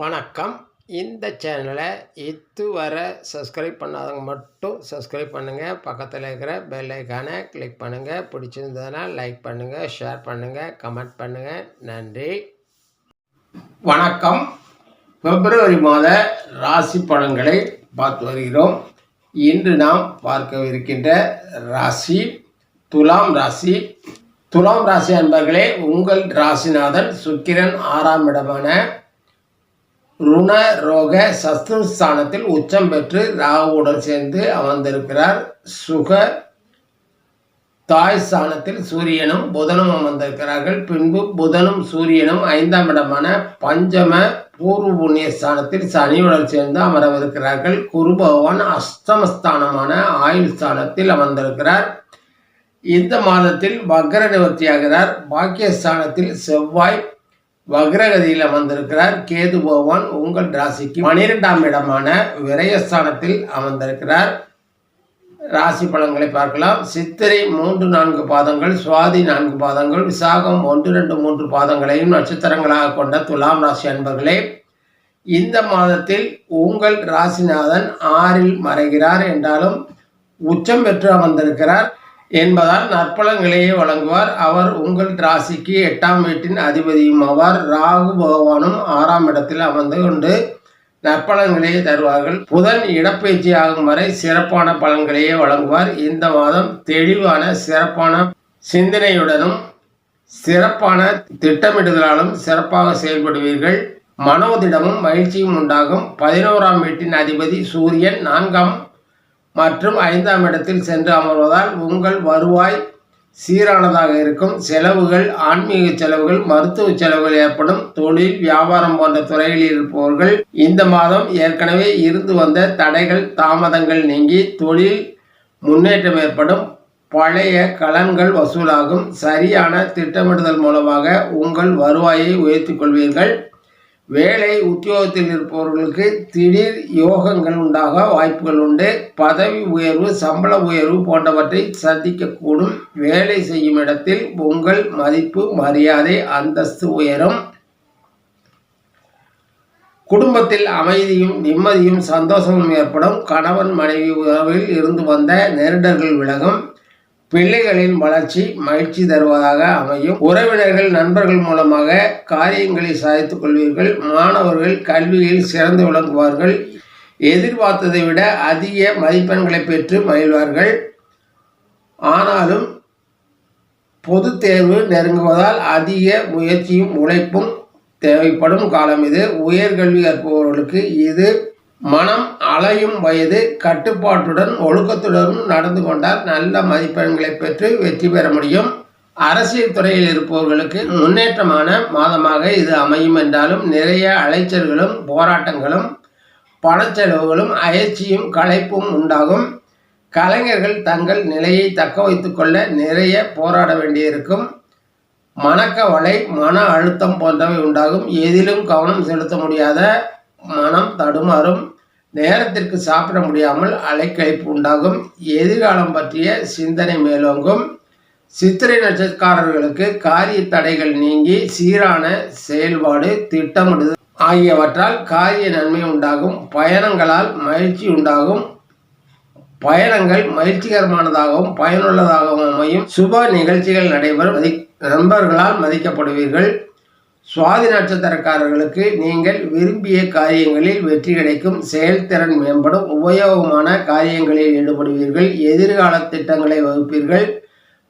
வணக்கம். இந்த சேனலை இதுவரை சப்ஸ்கிரைப் பண்ணாதவங்க மட்டும் சப்ஸ்கிரைப் பண்ணுங்கள் பக்கத்தில் இருக்கிற பெல் ஐக்கானை கிளிக் பண்ணுங்கள் பிடிச்சிருந்ததுன்னா லைக் பண்ணுங்கள் ஷேர் பண்ணுங்கள் கமெண்ட் பண்ணுங்கள் நன்றி. வணக்கம். பிப்ரவரி மாத ராசி பலன்களை பார்த்து வருகிறோம். இன்று நாம் பார்க்கவிருக்கின்ற ராசி துலாம் ராசி. துலாம் ராசி அன்பர்களே உங்கள் ராசிநாதன் சுக்கிரன் ஆறாம் இடமான ருண ரோக சத்ருஸ்தானத்தில் உச்சம் பெற்று ராகுவுடன் சேர்ந்து அமர்ந்திருக்கிறார். சுக தாய் ஸ்தானத்தில் சூரியனும் புதனும் அமர்ந்திருக்கிறார்கள். பின்பு புதனும் சூரியனும் ஐந்தாம் இடமான பஞ்சம பூர்வ புண்ணிய ஸ்தானத்தில் சனியுடன் சேர்ந்து அமரவிருக்கிறார்கள். குரு பகவான் அஷ்டமஸ்தானமான ஆயுள் ஸ்தானத்தில் அமர்ந்திருக்கிறார். இந்த மாதத்தில் வக்ர நிவர்த்தியாகிறார். பாக்கியஸ்தானத்தில் செவ்வாய் வக்ரகதியில் அமர்ந்திருக்கிறார். கேது பகவான் உங்கள் ராசிக்கு பனிரெண்டாம் இடமான விரயஸ்தானத்தில் அமர்ந்திருக்கிறார். ராசி பலன்களை பார்க்கலாம். சித்திரை மூன்று நான்கு பாதங்கள் சுவாதி நான்கு பாதங்கள் விசாகம் ஒன்று ரெண்டு மூன்று பாதங்களையும் நட்சத்திரங்களாக கொண்ட துலாம் ராசி அன்பர்களே இந்த மாதத்தில் உங்கள் ராசிநாதன் ஆறில் மறைகிறார் என்றாலும் உச்சம் பெற்று அமர்ந்திருக்கிறார். என்பதால் நற்பலங்களையே வழங்குவார். அவர் உங்கள் ராசிக்கு எட்டாம் வீட்டின் அதிபதியும் ஆவார். ராகு பகவானும் ஆறாம் இடத்தில் அமர்ந்து கொண்டு நற்பலன்களையே தருவார்கள். புதன் இடப்பயிற்சி ஆகும் வரை சிறப்பான பலன்களையே வழங்குவார். இந்த மாதம் தெளிவான சிறப்பான சிந்தனையுடனும் சிறப்பான திட்டமிடுதலாலும் சிறப்பாக செயல்படுவீர்கள். மனோதிடமும் மகிழ்ச்சியும் உண்டாகும். பதினோராம் வீட்டின் அதிபதி சூரியன் நான்காம் மற்றும் ஐந்தாம் இடத்தில் சென்று அமர்வதால் உங்கள் வருவாய் சீரானதாக இருக்கும். செலவுகள் ஆன்மீக செலவுகள் மருத்துவ செலவுகள் ஏற்படும். தொழில் வியாபாரம் போன்ற துறைகளில் இருப்பவர்கள் இந்த மாதம் ஏற்கனவே இருந்து வந்த தடைகள் தாமதங்கள் நீங்கி தொழில் முன்னேற்றம் ஏற்படும். பழைய கலன்கள் வசூலாகும். சரியான திட்டமிடுதல் மூலமாக உங்கள் வருவாயை உயர்த்தி கொள்வீர்கள். வேலை உத்தியோகத்தில் இருப்பவர்களுக்கு திடீர் யோகங்கள் உண்டாக வாய்ப்புகள் உண்டு. பதவி உயர்வு சம்பள உயர்வு போன்றவற்றை சந்திக்கக்கூடும். வேலை செய்யும் இடத்தில் உங்கள் மதிப்பு மரியாதை அந்தஸ்து உயரும். குடும்பத்தில் அமைதியும் நிம்மதியும் சந்தோஷமும் ஏற்படும். கணவன் மனைவி உறவில் இருந்து வந்த நெருடர்கள் விலகும். பிள்ளைகளின் வளர்ச்சி மகிழ்ச்சி தருவதாக அமையும். உறவினர்கள் நண்பர்கள் மூலமாக காரியங்களை சாதித்துக் கொள்வீர்கள். மாணவர்கள் கல்வியில் சிறந்து விளங்குவார்கள். எதிர்பார்த்ததை விட அதிக மதிப்பெண்களை பெற்று மகிழ்வார்கள். ஆனாலும் பொது தேர்வு நெருங்குவதால் அதிக முயற்சியும் உழைப்பும் தேவைப்படும் காலம் இது. உயர்கல்வி கற்பவர்களுக்கு இது மனம் அலையும் வயது கட்டுப்பாட்டுடன் ஒழுக்கத்துடனும் நடந்து கொண்டால் நல்ல மதிப்பெண்களை பெற்று வெற்றி பெற முடியும். அரசியல் துறையில் இருப்பவர்களுக்கு முன்னேற்றமான மாதமாக இது அமையும் என்றாலும் நிறைய அலைச்சல்களும் போராட்டங்களும் பணச்செலவுகளும் அயற்சியும் களைப்பும் உண்டாகும். கலைஞர்கள் தங்கள் நிலையை தக்க வைத்துக்கொள்ள நிறைய போராட வேண்டியிருக்கும். மனக்கவலை மன அழுத்தம் போன்றவை உண்டாகும். எதிலும் கவனம் செலுத்த முடியாத மனம் தடுமாறும். நேரத்திற்கு சாப்பிட முடியாமல் அலைக்கழிப்பு உண்டாகும். எதிர்காலம் பற்றிய சிந்தனை மேலோங்கும். சித்திரை நட்சத்திரக்காரர்களுக்கு காரிய தடைகள் நீங்கி சீரான செயல்பாடு திட்டமிடுதல் ஆகியவற்றால் காரிய நன்மை உண்டாகும். பயணங்களால் மகிழ்ச்சி உண்டாகும். பயணங்கள் மகிழ்ச்சிகரமானதாகவும் பயனுள்ளதாகவும் அமையும். சுப நிகழ்ச்சிகள் நடைபெறும். நண்பர்களால் மதிக்கப்படுவீர்கள். சுவாதி நட்சத்திரக்காரர்களுக்கு நீங்கள் விரும்பிய காரியங்களில் வெற்றி கிடைக்கும் செயல்திறன் மேம்படும் உபயோகமான காரியங்களில் ஈடுபடுவீர்கள் எதிர்கால திட்டங்களை வகுப்பீர்கள்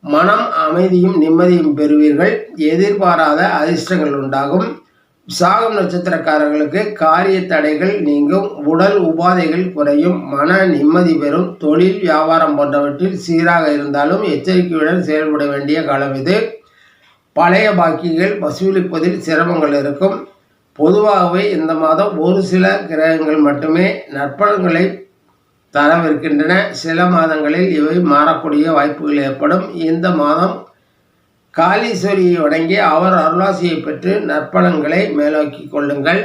மனம் அமைதியும் நிம்மதியும் பெறுவீர்கள் எதிர்பாராத அதிர்ஷ்டங்கள் உண்டாகும். சாகம் நட்சத்திரக்காரர்களுக்கு காரிய தடைகள் நீங்கும் உடல் உபாதைகள் குறையும் மன நிம்மதி பெறும் தொழில் வியாபாரம் போன்றவற்றில் சீராக இருந்தாலும் எச்சரிக்கையுடன் செயல்பட வேண்டிய காலம் இது. பழைய பாக்கிகள் வசூலிப்பதில் சிரமங்கள் இருக்கும். பொதுவாகவே இந்த மாதம் ஒரு சில கிரகங்கள் மட்டுமே நற்பலன்களை தரவிருக்கின்றன. சில மாதங்களில் இவை மாறக்கூடிய வாய்ப்புகள் ஏற்படும். இந்த மாதம் காளீஸ்வரியை வணங்கி அவர் அருளாசியை பெற்று நற்பலன்களை மேலோக்கி கொள்ளுங்கள்.